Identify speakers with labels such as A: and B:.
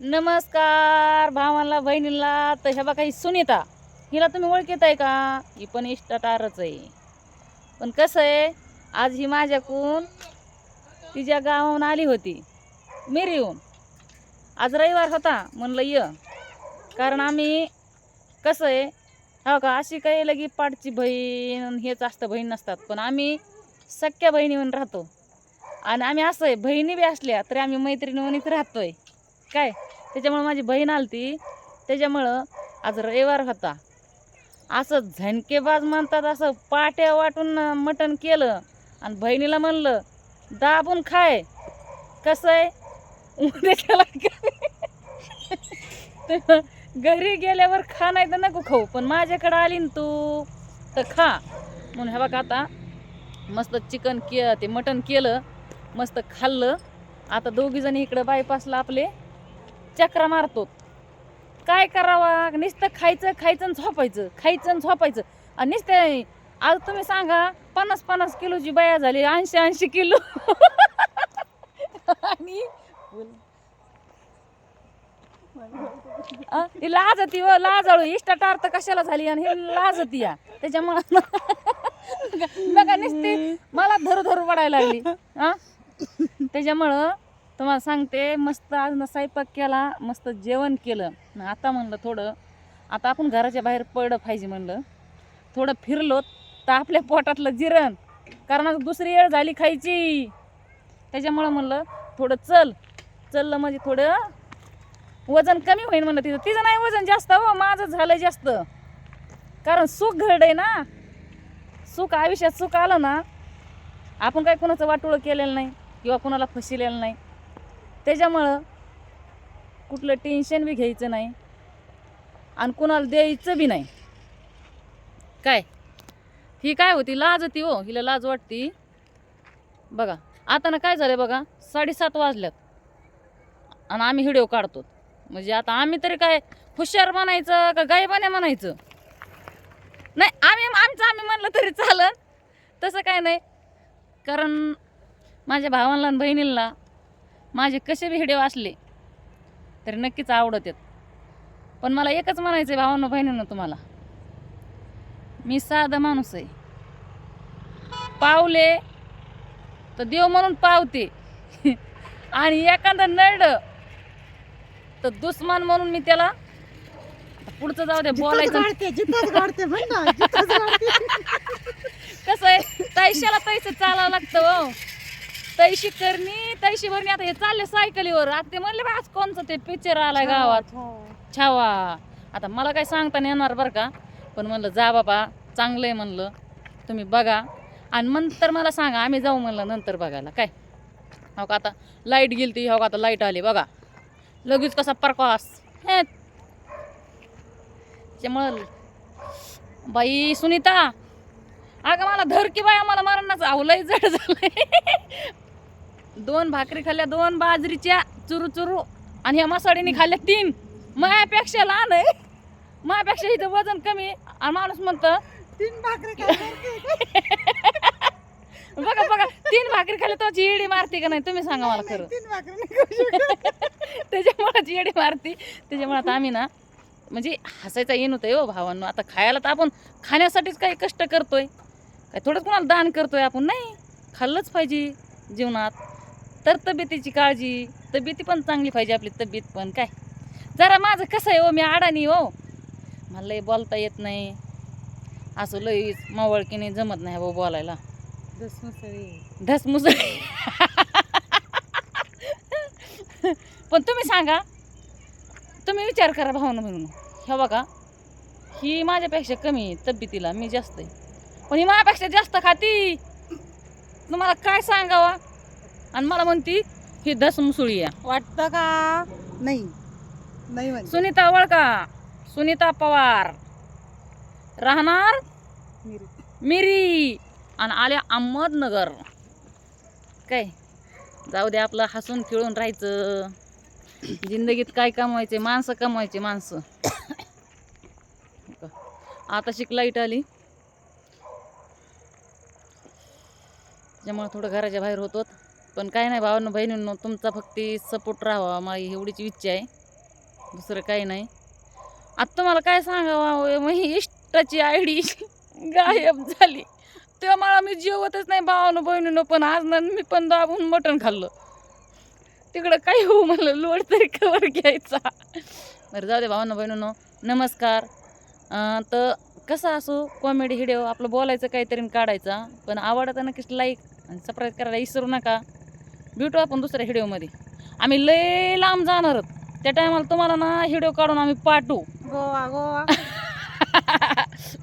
A: नमस्कार भावाला बहिणीला तर ह्या बघा ही सुनीता हिला तुम्ही ओळखीत आहे का? ही पण इष्टाटारच आहे. पण कसं आहे आज ही माझ्याकून तिच्या गावाहून आली होती मिरीहून. आज रविवार होता म्हणलं य. कारण आम्ही कसं आहे हो का अशी काही लगी पाठची बहीण हेच असतं बहीण नसतात. पण आम्ही सख्या बहिणी म्हणून राहतो. आणि आम्ही असं आहे बहिणी बी असल्या तरी आम्ही मैत्रिणी म्हणूनच राहतोय. काय? त्याच्यामुळं माझी बहीण आलती. त्याच्यामुळं आज रविवार होता. असं झणकेबाज म्हणतात असं पाट्या वाटून मटण केलं. आणि बहिणीला म्हणलं दाबून खाय. कसं आहे? उद्याच्याला तर घरी गेल्यावर खा नाही तर नको खाऊ पण माझ्याकडं आली ना तू तर खा. म्हणून हे बघा आता मस्त चिकन के ते मटण केलं मस्त खाल्लं. आता दोघीजणी इकडं बायपासला आपले. चक्रा मारतो काय करावा? नुसतं खायचं खायचं आणि झोपायचं खायचं आणि झोपायचं. आणि नुसतं आज तुम्ही सांगा पन्नास पन्नास किलोची बया झाली ऐंशी ऐंशी किलो. आणि लाजती व लाजाळू. इष्टा टार तर कशाला झाली आणि हे लाजती या. त्याच्यामुळं बघा नुसती मला धरू धरू पडायला लागली. हा त्याच्यामुळं तुम्हाला सांगते मस्त आज ना स्वयंपाक केला मस्त जेवण केलं. न आता म्हणलं थोडं आता आपण घराच्या बाहेर पडलं पाहिजे म्हणलं. थोडं फिरलो तर आपल्या पोटातलं जिरण कारण आता दुसरी वेळ झाली खायची. त्याच्यामुळं म्हणलं थोडं चल. चललं म्हणजे थोडं वजन कमी होईल म्हणलं तिचं तिचं नाही वजन जास्त हो माझं झालं जास्त. कारण सुख घड आहे ना. सुख आयुष्यात सुख आलं ना आपण काय कोणाचं वाटोळं केलेलं नाही किंवा कोणाला फसिलेलं नाही. त्याच्यामुळं कुठलं टेन्शन बी घ्यायचं नाही. आणि कुणाला द्यायचं बी नाही. काय? ही काय होती? लाज होती हो. हिला लाज वाटती. बघा आता ना काय झालं बघा? साडेसात वाजल्यात. आणि आम्ही व्हिडिओ काढतो. म्हणजे आता आम्ही तरी काय हुशार म्हणायचं का गायबाने म्हणायचं? नाही आम्ही आमचं आम्ही म्हणलं तरी चालत तसं काय नाही. कारण माझ्या भावांना आणि बहिणींना माझे कसे व्हिडिओ असले तरी नक्कीच आवडत आहेत. पण मला एकच म्हणायचं आहे भावांना बहिणींना तुम्हाला. मी साधा माणूस आहे. पावले तर देव म्हणून पावते. आणि एखादं नड तर दुश्मन म्हणून मी त्याला पुढचं जाऊ दे बोलायचं. कसं आहे? तैशाला तैसे चालावं लागतं हो. तैशी करणी तैशी भरणी. आता हे चालले सायकलीवर. आता ते म्हणले बा आज कोणचं ते पिक्चर आलाय गावात? छावा. आता मला काय सांगता नाही येणार बरं का. पण म्हणलं जा बाबा चांगलं आहे म्हणलं. तुम्ही बघा. आणि नंतर मला सांगा आम्ही जाऊ म्हणलं नंतर बघायला. काय? हो का आता लाइट गेली ती हो का आता लाइट आली बघा. लगेच कसा प्रकाश. हे. त्याच्यामुळं बाई सुनीता अगं मला धर की बाई आम्हाला मरणाचं. आवलंय जड झालंय. दोन भाकरी खाल्ल्या दोन बाजरीच्या चुरू चुरू आणि ह्या मसाडीने खाल्ल्या तीन. मायापेक्षा लहान आहे. मायापेक्षा इथं वजन कमी. आणि माणूस म्हणतं
B: तीन भाकरी.
A: बघा बघा तीन भाकरी खाल्ल्या तो येडी मारते का नाही? तुम्ही सांगा मला खरं.
B: तीन भाकरी.
A: त्याच्यामुळे येडी मारती. त्याच्यामुळे आता आम्ही ना म्हणजे हसायचा येण होतं हो भावांनो. आता खायला तर आपण खाण्यासाठीच काही कष्ट करतोय. काय थोडंच कोणाला दान करतोय आपण. नाही खाल्लंच पाहिजे जीवनात. तर तब्येतीची काळजी तब्येती पण चांगली पाहिजे आपली तब्येत पण काय? जरा माझं कसं आहे हो मी अडाणी हो. मला लय बोलता येत नाही. असं लई मावळकीने जमत नाही हो बोलायला. धसमुस पण तुम्ही सांगा तुम्ही विचार करा भावना म्हणून. ह्या बघा ही माझ्यापेक्षा कमी आहे तब्येतीला मी जास्त आहे. पण ही माझ्यापेक्षा जास्त खाती. तुम्हाला काय सांगावा? आणि मला म्हणती ही धसमुसुळी आहे.
B: वाटतं का? नाही. नाही म्हणजे
A: सुनीता वळका. सुनीता पवार. राहणार
B: मिरी.
A: मिरी. आणि आल्या अहमदनगर. काय? जाऊ दे आपलं हसून खेळून राहायचं. जिंदगीत काय कमवायचे? माणसं कमवायचे माणसं. आता शिक लाइट आली. त्याच्यामुळे थोडं घराच्या बाहेर होतो पण काय नाही भावांनो बहिणींनो तुमचा फक्त सपोर्ट राहावा माझी एवढीच इच्छा आहे. दुसरं काही नाही. आता तुम्हाला काय सांगावं? मग ही इष्टाची आयडी गायब झाली. तेव्हा मला मी जेवतच नाही भावानं बहिणीनं पण आज ना मी पण दाबून मटण खाल्लं. तिकडं काही हो मला लोड तरी कवर घ्यायचा. बरं जाऊ दे भावानं बहिणीनं. नमस्कार. तर कसा असो कॉमेडी व्हिडिओ आपलं बोलायचं काहीतरी काढायचा. पण आवडतं नक्कीच लाईक आणि सबस्क्राईब करायला विसरू नका. भेटू आपण दुसऱ्या व्हिडिओमध्ये आम्ही लय लांब जाणार आहोत. त्या टायमाला तुम्हाला ना व्हिडिओ काढून आम्ही पाठवू.
B: गोवा गोवा.